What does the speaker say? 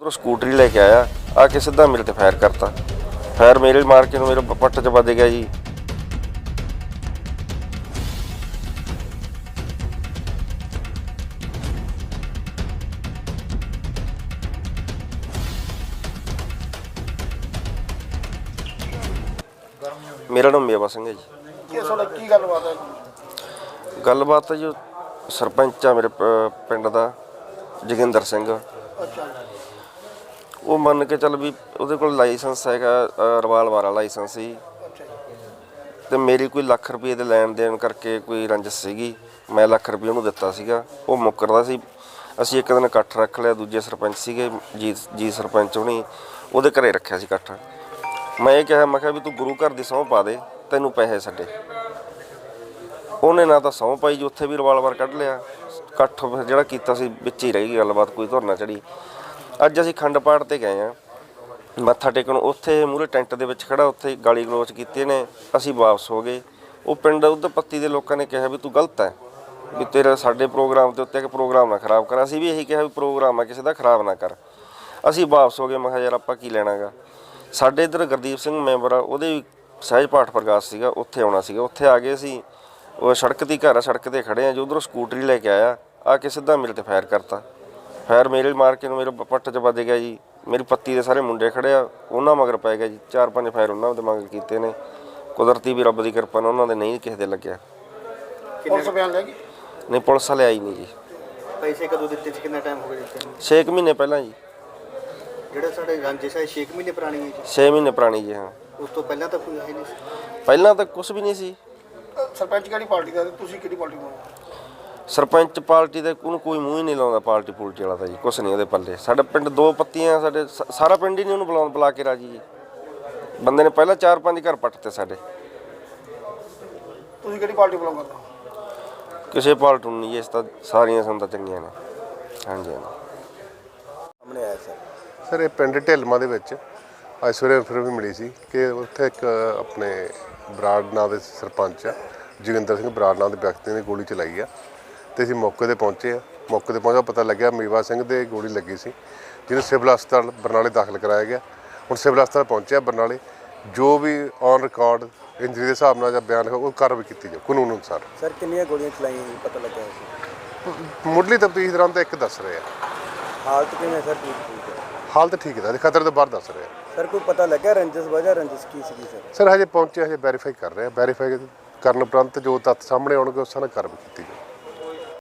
ਉਧਰੋਂ ਸਕੂਟਰੀ ਲੈ ਕੇ ਆਇਆ ਆ ਕੇ ਸਿੱਧਾ ਮੇਰੇ ਤੇ ਫਾਇਰ ਕਰਤਾ। ਫਾਇਰ ਮੇਰੇ ਮਾਰ ਕੇ ਨੂੰ ਮੇਰੇ ਪੱਟ 'ਚ ਵੱਜ ਗਿਆ ਜੀ। ਮੇਰਾ ਨਾਮ ਮੇਵਾ ਸਿੰਘ ਹੈ ਜੀ। ਕੀ ਤੁਹਾਡਾ ਕੀ ਗੱਲਬਾਤ ਹੈ? ਗੱਲਬਾਤ ਹੈ ਜੀ ਸਰਪੰਚ ਆ ਮੇਰੇ ਪਿੰਡ ਦਾ ਜੋਗਿੰਦਰ ਸਿੰਘ। ਅੱਛਾ। ਉਹ ਮੰਨ ਕੇ ਚੱਲ ਵੀ ਉਹਦੇ ਕੋਲ ਲਾਇਸੈਂਸ ਹੈਗਾ ਅ, ਵਾਲਾ ਲਾਇਸੈਂਸ ਸੀ। ਅੱਛਾ ਤੇ ਮੇਰੀ ਕੋਈ ਲੱਖ ਰੁਪਏ ਦੇ ਲੈਣ ਦੇਣ ਕਰਕੇ ਕੋਈ ਰੰਜਿਸ਼ ਸੀਗੀ ਮੈਂ ਲੱਖ ਰੁਪਏ ਉਹਨੂੰ ਦਿੱਤਾ ਸੀਗਾ। ਉਹ ਮੁੱਕਰਦਾ ਸੀ। ਅਸੀਂ ਇੱਕ ਦਿਨ ਇਕੱਠ ਰੱਖ ਲਿਆ ਦੂਜੇ ਸਰਪੰਚ ਸੀਗੇ ਜੀ ਜੀ ਸਰਪੰਚ ਉਹਨੇ ਉਹਦੇ ਘਰੇ ਰੱਖਿਆ ਸੀ ਇਕੱਠ। ਮੈਂ ਇਹ ਕਿਹਾ ਮੈਂ ਕਿਹਾ ਵੀ ਤੂੰ ਗੁਰੂ ਘਰ ਦੀ ਸਹੁੰ ਪਾ ਦੇ ਤੈਨੂੰ ਪੈਸੇ ਛੱਡੇ। ਉਹਨੇ ਨਾ ਤਾਂ ਸਹੁੰ ਪਾਈ ਜੀ ਉੱਥੇ ਵੀ ਰਿਵਾਲਵਰ ਕੱਢ ਲਿਆ। ਇਕੱਠ ਫਿਰ ਜਿਹੜਾ ਕੀਤਾ ਸੀ ਵਿੱਚ ਹੀ ਰਹਿ ਗਈ ਗੱਲਬਾਤ ਕੋਈ ਧੁਰਨਾ ਚੜੀ ਅੱਜ ਅਸੀਂ ਖੰਡ ਪਾਠ ਤੇ ਗਏ ਆ ਮੱਥਾ ਟੇਕਣ। ਉੱਥੇ ਮੂਰੇ ਟੈਂਟ ਦੇ ਵਿੱਚ ਖੜਾ ਉੱਥੇ ਗਾਲੀ ਗਲੋਚ ਕੀਤੇ ਨੇ ਅਸੀਂ ਵਾਪਸ ਹੋ ਗਏ। ਉਹ ਪਿੰਡ ਉਧਰ ਪੱਤੀ ਦੇ ਲੋਕਾਂ ਨੇ ਕਿਹਾ ਵੀ ਤੂੰ ਗਲਤ ਹੈ। ਵੀ ਤੇਰਾ ਸਾਡੇ ਪ੍ਰੋਗਰਾਮ ਦੇ ਉੱਤੇ ਇੱਕ ਪ੍ਰੋਗਰਾਮ ਨਾ ਖਰਾਬ ਕਰ। ਅਸੀਂ ਵੀ ਇਹੀ ਕਿਹਾ ਵੀ ਪ੍ਰੋਗਰਾਮ ਆ, ਕਿਸੇ ਦਾ ਖਰਾਬ ਨਾ ਕਰ। ਅਸੀਂ ਵਾਪਸ ਹੋ ਗਏ। ਮੈਂ ਕਿਹਾ, ਯਾਰ ਆਪਾਂ ਕੀ ਲੈਣਾਗਾ ਸਾਡੇ ਇੱਧਰ ਗੁਰਦੀਪ ਸਿੰਘ ਮੈਂਬਰ ਆ, ਉਹਦੇ ਵੀ ਸਹਿਜ ਪਾਠ ਪ੍ਰਕਾਸ਼ ਸੀਗਾ। ਉੱਥੇ ਆਉਣਾ ਸੀਗਾ। ਉੱਥੇ ਆ ਗਏ ਸੀ ਉਹ ਸੜਕ ਦੀ ਘਰ ਆ, ਸੜਕ ਤੇ ਖੜੇ ਆ। ਜੋ ਉਧਰੋਂ ਸਕੂਟਰੀ ਲੈ ਕੇ ਆਇਆ, ਆ ਕੇ ਸਿੱਧਾ ਮਿਲ ਤੇ ਫਾਇਰ ਕਰਤਾ। ਫਾਇਰ ਮੇਰੇ ਮਾਰ ਕੇ ਨੂੰ ਮੇਰੇ ਪੱਟ 'ਚ ਵੱਜ ਗਿਆ ਜੀ। ਮੇਰੀ ਪੱਤੀ ਦੇ ਸਾਰੇ ਮੁੰਡੇ ਖੜੇ ਆ ਉਹਨਾਂ ਮਗਰ ਪੈ ਗਿਆ ਜੀ। ਚਾਰ ਪੰਜ ਫਾਇਰ ਉਹਨਾਂ ਦੇ ਮਗਰ ਕੀਤੇ ਨੇ। ਕੁਦਰਤੀ ਵੀ ਰੱਬ ਦੀ ਕਿਰਪਾ ਨਾਲ ਉਹਨਾਂ ਦੇ ਨਹੀਂ ਕਿਸੇ ਦੇ ਲੱਗਿਆ। ਪੁਲਿਸ ਬਿਆਨ ਲੈ ਗਈ ਨਹੀਂ ਪੁਲਿਸ ਵਾਲੇ ਆਈ ਨਹੀਂ ਜੀ। ਪੈਸੇ ਕਦੋਂ ਦਿੱਤੇ ਸੀ? ਕਿੰਨਾ ਟਾਈਮ ਹੋ ਗਿਆ ਦਿੱਤੇ ਨੂੰ 6 ਮਹੀਨੇ ਪਹਿਲਾਂ ਜੀ। ਜਿਹੜਾ ਸਾਡੇ ਰੰਜਿਸ਼ ਹੈ 6 ਮਹੀਨੇ ਪੁਰਾਣੀ ਹੈ ਜੀ? 6 ਮਹੀਨੇ ਪੁਰਾਣੀ ਜੀ ਹਾਂ। ਉਸ ਤੋਂ ਪਹਿਲਾਂ ਤਾਂ ਕੋਈ ਹੈ ਨਹੀਂ ਸੀ? ਪਹਿਲਾਂ ਤਾਂ ਕੁਝ ਵੀ ਨਹੀਂ ਸੀ। ਸਰਪੰਚ ਕਿਹੜੀ ਪਾਰਟੀ ਦਾ? ਤੁਸੀਂ ਕਿਹੜੀ ਪਾਰਟੀ ਦਾ? ਸਰਪੰਚ ਪਾਰਟੀ ਦਾ ਉਹਨੂੰ ਕੋਈ ਮੂੰਹ ਹੀ ਨਹੀਂ ਲਾਉਂਦਾ ਪਾਰਟੀ ਪੂਲਟੀ ਵਾਲਾ ਤਾਂ ਜੀ ਕੁਛ ਨਹੀਂ ਉਹਦੇ ਪੱਲੇ। ਸਾਡੇ ਪਿੰਡ ਦੋ ਪੱਤੀਆਂ ਸਾਡੇ ਸ- ਸਾਰਾ ਪਿੰਡ ਹੀ ਨਹੀਂ ਉਹਨੂੰ ਬੁਲਾਉਣ ਬੁਲਾ ਕੇ ਰਾਜੀ ਜੀ। ਬੰਦੇ ਨੇ ਪਹਿਲਾਂ ਚਾਰ ਪੰਜ ਘਰ ਪੱਟਤੇ ਸਾਡੇ। ਤੁਸੀਂ ਕਿਹੜੀ ਪਾਰਟੀ ਬਿਲੋਂਗ ਕਰਦੇ ਹੋ? ਕਿਸੇ ਪਾਰਟੀ ਨੂੰ ਨਹੀਂ ਇਸ ਤਾਂ ਸਾਰੀਆਂ ਸੰਤਾਂ ਚੰਗੀਆਂ ਨੇ। ਹਾਂਜੀ ਹਾਂਜੀ। ਸਾਹਮਣੇ ਆਇਆ ਸਰ ਸਰ ਇਹ ਪਿੰਡ ਢਿਲਮਾ ਦੇ ਵਿੱਚ ਅੱਜ ਸਵੇਰੇ ਫਿਰ ਵੀ ਮਿਲੀ ਸੀ ਕਿ ਉੱਥੇ ਇੱਕ ਆਪਣੇ ਬਰਾੜ ਨਾਂ ਦੇ ਸਰਪੰਚ ਆ ਜੋਗਿੰਦਰ ਸਿੰਘ ਬਰਾੜ ਨਾਂ ਦੇ ਵਿਅਕਤੀ ਨੇ ਗੋਲੀ ਚਲਾਈ ਆ। ਤੇ ਅਸੀਂ ਮੌਕੇ ਤੇ ਪਹੁੰਚੇ ਆ ਮੌਕੇ ਤੇ ਪਹੁੰਚਾ ਪਤਾ ਲੱਗਿਆ ਮੇਵਾ ਸਿੰਘ ਦੇ ਗੋਲੀ ਲੱਗੀ ਸੀ ਜਿਹਨੂੰ ਸਿਵਲ ਹਸਪਤਾਲ ਬਰਨਾਲੇ ਦਾਖਲ ਕਰਾਇਆ ਗਿਆ। ਹੁਣ ਸਿਵਲ ਹਸਪਤਾਲ ਪਹੁੰਚਿਆ ਬਰਨਾਲੇ ਜੋ ਵੀ ਔਨ ਰਿਕਾਰਡ ਇੰਜਰੀ ਦੇ ਹਿਸਾਬ ਨਾਲ ਜਾਂ ਬਿਆਨ ਉਹ ਕਾਰਵਾਈ ਕੀਤੀ ਜਾਊ ਕਾਨੂੰਨ ਅਨੁਸਾਰ। ਸਰ ਕਿੰਨੀਆਂ ਗੋਲੀਆਂ ਚਲਾਈਆਂ ਜੀ ਪਤਾ ਲੱਗਿਆ ਸੀ ਮੁੱਢਲੀ ਤਫਤੀਸ਼ ਦੌਰਾਨ ਤਾਂ ਇੱਕ ਦੱਸ ਰਹੇ ਆ। ਹਾਲਤ ਕਿਵੇਂ ਸਰ? ਠੀਕ ਠੀਕ ਹੈ। ਹਾਲਤ ਠੀਕ ਹੈ ਖਤਰੇ ਤੋਂ ਬਾਹਰ ਦੱਸ ਰਹੇ ਆ। ਸਰ ਕੋਈ ਪਤਾ ਲੱਗਿਆ ਰੰਜਿਸ਼ ਵਜ੍ਹਾ ਰੰਜਿਸ਼ ਕੀ ਸੀਗੀ ਸਰ? ਸਰ ਹਜੇ ਪਹੁੰਚੇ ਹਜੇ ਵੈਰੀਫਾਈ ਕਰ ਰਹੇ ਆ। ਵੈਰੀਫਾਈ ਕਰਨ ਉਪਰੰਤ ਜੋ ਤੱਥ ਸਾਹਮਣੇ ਆਉਣਗੇ ਉਸ ਨਾਲ ਕਾਰਵਾਈ ਕੀਤੀ ਜਾਊ।